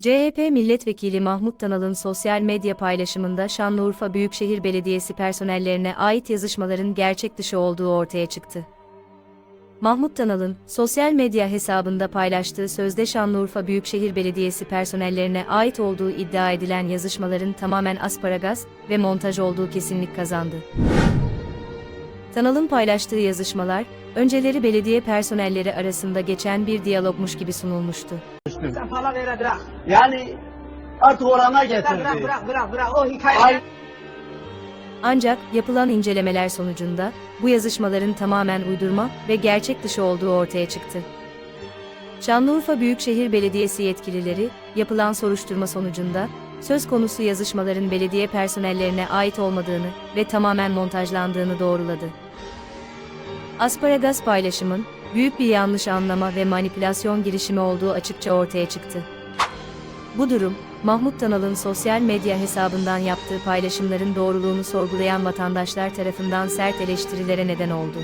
CHP Milletvekili Mahmut Tanal'ın sosyal medya paylaşımında Şanlıurfa Büyükşehir Belediyesi personellerine ait yazışmaların gerçek dışı olduğu ortaya çıktı. Mahmut Tanal'ın sosyal medya hesabında paylaştığı sözde Şanlıurfa Büyükşehir Belediyesi personellerine ait olduğu iddia edilen yazışmaların tamamen asparagas ve montaj olduğu kesinlik kazandı. Tanal'ın paylaştığı yazışmalar, önceleri belediye personelleri arasında geçen bir diyalogmuş gibi sunulmuştu. Sen falan yere bırak. Yani artık orana getirdi. bırak bırak bırak bırak o hikaye. Ay- Ancak yapılan incelemeler sonucunda bu yazışmaların tamamen uydurma ve gerçek dışı olduğu ortaya çıktı. Şanlıurfa Büyükşehir Belediyesi yetkilileri yapılan soruşturma sonucunda söz konusu yazışmaların belediye personellerine ait olmadığını ve tamamen montajlandığını doğruladı. Asparagas paylaşımın büyük bir yanlış anlama ve manipülasyon girişimi olduğu açıkça ortaya çıktı. Bu durum, Mahmut Tanal'ın sosyal medya hesabından yaptığı paylaşımların doğruluğunu sorgulayan vatandaşlar tarafından sert eleştirilere neden oldu.